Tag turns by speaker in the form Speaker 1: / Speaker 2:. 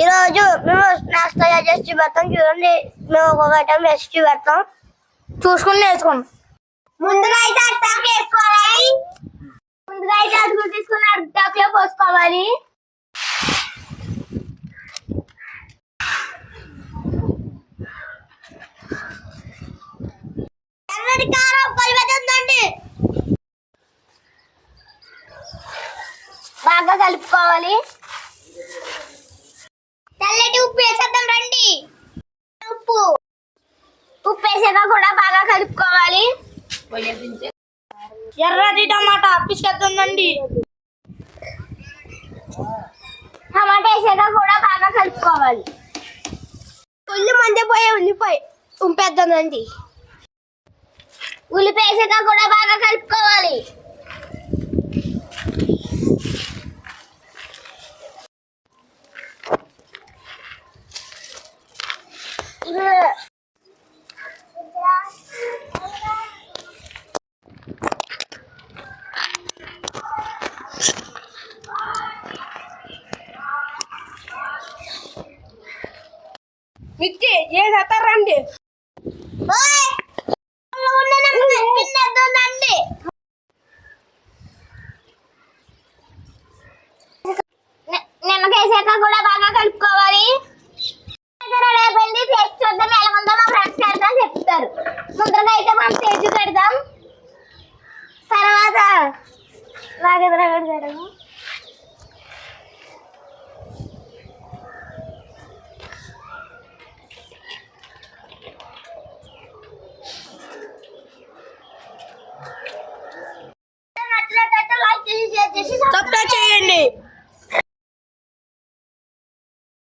Speaker 1: ఈ రోజు మేము స్నాక్స్ తయారు చేసి చూపెడతాం. చూడండి మేము ఒక్కొక్క ఐటమ్ వేసి చూపెడతాం. చూసుకుని నేర్చుకోండి ముందుగా అయితే అర్థం వేసుకోవాలి ముందుగా అయితే అర్థం తీసుకుని అర్థంలో పోసుకోవాలి. బాగా కలుపుకోవాలి. తెల్లటి ఉప్పు వేసేద్దాం రండి. ఉప్పు. ఉప్పు వేసాక కూడా బాగా కలుపుకోవాలి.
Speaker 2: ఎర్రటి టమాటా పిసుకొద్దండి
Speaker 1: టమాటా వేసాక కూడా బాగా కలుపుకోవాలి.
Speaker 2: ఉల్లి మంది పోయే ఉల్లిపోయి ఉంపేద్దామండి.
Speaker 1: ఉల్లిపాయ వేసాక కూడా బాగా కలుపుకోవాలి.
Speaker 2: మిర్చి ఏ రండి.
Speaker 1: నిమ్మకాయ కూడా బాగా కలుపుకోవాలి. టేస్ట్ చూద్దాం ఎలా ఉందో మా ఫ్రెండ్స్ చెప్తారు. ముందరగా అయితే మనం టేస్ట్ పెడదాం. తర్వాత బాగా నచ్చినట్లయితే లైక్ చేసి షేర్ చేసి
Speaker 2: సబ్స్క్రైబ్ చేయండి.